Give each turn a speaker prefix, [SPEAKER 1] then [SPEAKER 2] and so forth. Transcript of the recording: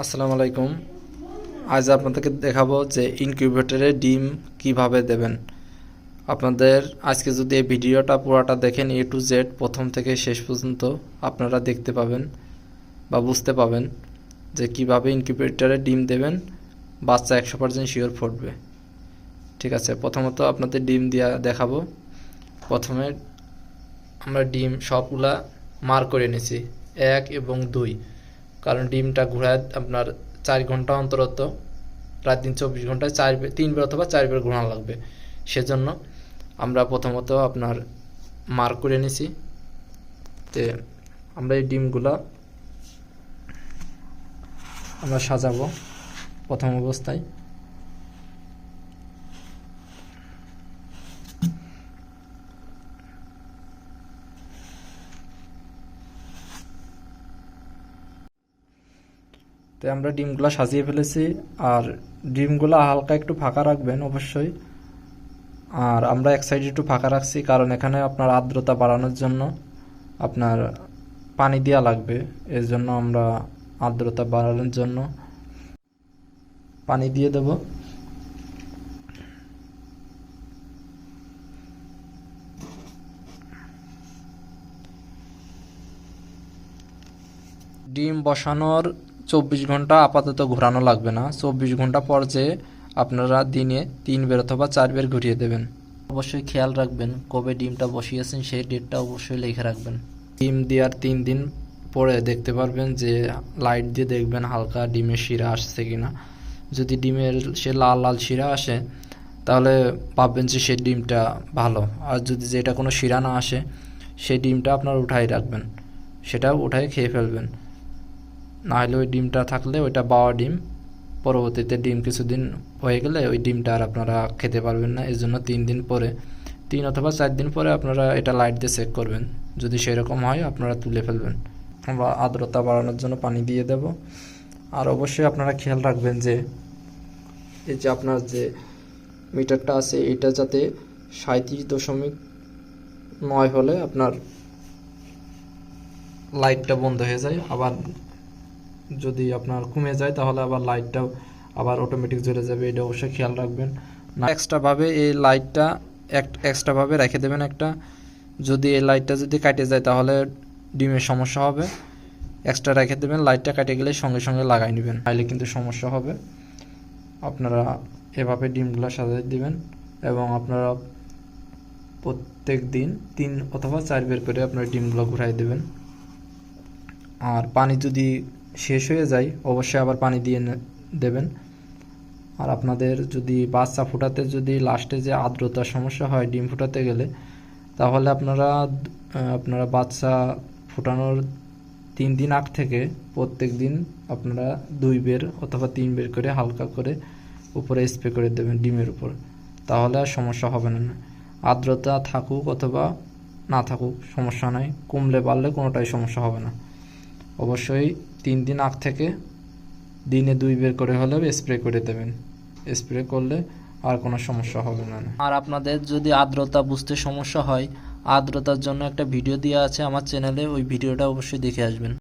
[SPEAKER 1] আসসালামু আলাইকুম। আজ আপনাদেরকে দেখাবো যে ইনকিউবেটরে ডিম কীভাবে দেবেন। আপনাদের আজকে যদি এই ভিডিওটা পুরোটা দেখেন এ টু জেড প্রথম থেকে শেষ পর্যন্ত আপনারা দেখতে পাবেন বা বুঝতে পাবেন যে কীভাবে ইনকিউবেটরে ডিম দেবেন। বাচ্চা একশো পার্সেন্ট শিওর ফুটবে। ঠিক আছে, প্রথমত আপনাদের ডিম দিয়া দেখাবো। প্রথমে আমরা ডিম সবগুলা মার করে নিছি, এক এবং দুই। কারণ ডিমটা ঘোরায় আপনার চার ঘণ্টা অন্তরত রাত দিন চব্বিশ ঘন্টায় চার তিনবার তিন বের অথবা চার বের ঘোরানো লাগবে। সেজন্য আমরা প্রথমত আপনার মার করে নিছি তে আমরা এই ডিমগুলো আমরা সাজাবো প্রথম অবস্থায়। তো আমরা ডিমগুলো সাজিয়ে ফেলেছি। আর ডিমগুলো হালকা একটু ফাঁকা রাখবেন অবশ্যই। আর আমরা এক সাইডে একটু ফাঁকা রাখছি, কারণ এখানে আপনার আর্দ্রতা বাড়ানোর জন্য আপনার পানি দেওয়া লাগবে। এর জন্য আমরা আর্দ্রতা বাড়ানোর জন্য পানি দিয়ে দেব। ডিম বসানোর চব্বিশ ঘণ্টা আপাতত ঘোরানো লাগবে না। চব্বিশ ঘণ্টা পর যে আপনারা দিনে তিন বের অথবা চার বের ঘুরিয়ে দেবেন। অবশ্যই খেয়াল রাখবেন কবে ডিমটা বসিয়েছেন সেই ডেটটা অবশ্যই লিখে রাখবেন। ডিম দেওয়ার তিন দিন পরে দেখতে পারবেন যে লাইট দিয়ে দেখবেন হালকা ডিমের শিরা আসছে কিনা। যদি ডিমের সে লাল লাল শিরা আসে তাহলে ভাববেন যে সেই ডিমটা ভালো। আর যদি যেটা কোনো শিরা না আসে সেই ডিমটা আপনার উঠাই রাখবেন। সেটা উঠাই খেয়ে ফেলবেন। না হলে ওই ডিমটা থাকলে ওইটা বাওয়া ডিম। পরবর্তীতে ডিম কিছুদিন হয়ে গেলে ওই ডিমটা আর আপনারা খেতে পারবেন না এর জন্য তিন দিন পরে। তিন অথবা চার দিন পরে আপনারা এটা লাইট দিয়ে চেক করবেন। যদি সেরকম হয়, আপনারা তুলে ফেলবেন। আমরা আর্দ্রতা বাড়ানোর জন্য পানি দিয়ে দেব। আর অবশ্যই আপনারা খেয়াল রাখবেন যে, এই যে আপনার যে মিটারটা আছে, এটা যাতে সাঁত্রিশ দশমিক নয় হলে আপনার লাইটটা বন্ধ হয়ে যায়। আবার যদি আপনার কমে যায়, তাহলে আবার লাইটটাও আবার অটোমেটিক জ্বলে যাবে, এটা অবশ্যই খেয়াল রাখবেন। না এক্সট্রাভাবে এই লাইটটা এক এক্সট্রাভাবে রেখে দেবেন একটা। যদি এই লাইটটা যদি কাটে যায়, তাহলে ডিমের সমস্যা হবে। এক্সট্রা রেখে দেবেন লাইটটা কাটে গেলে সঙ্গে সঙ্গে লাগাই নেবেন, তাহলে কিন্তু সমস্যা হবে। আপনারা এভাবে ডিমগুলো সাজিয়ে দিবেন এবং আপনারা প্রত্যেক দিন তিন অথবা চার বের করে আপনারা ডিমগুলো ঘুরাই দেবেন। আর পানি যদি শেষ হয়ে যায়, অবশ্যই আবার পানি দিয়ে দেবেন। আর আপনাদের যদি বাচ্চা ফোটাতে যদি লাস্টে যে আর্দ্রতার সমস্যা হয়, ডিম ফোটাতে গেলে, তাহলে আপনারা আপনারা বাচ্চা ফোটানোর তিন দিন আগ থেকে প্রত্যেক দিন আপনারা দুই বের অথবা তিন বের করে হালকা করে উপরে স্প্রে করে দেবেন ডিমের উপর। তাহলে আর সমস্যা হবে না। আর্দ্রতা থাকুক অথবা না থাকুক, সমস্যা নাই। কমলে বাড়লে কোনোটাই সমস্যা হবে না। অবশ্যই তিন দিন আগ থেকে দিনে দুই বের করে হলেও স্প্রে করে দেবেন। স্প্রে করলে আর কোনো সমস্যা হবে না। আর আপনাদের যদি আর্দ্রতা বুঝতে সমস্যা হয়, আর্দ্রতার জন্য একটা ভিডিও দেওয়া আছে আমার চ্যানেলে ওই ভিডিওটা অবশ্যই দেখে আসবেন।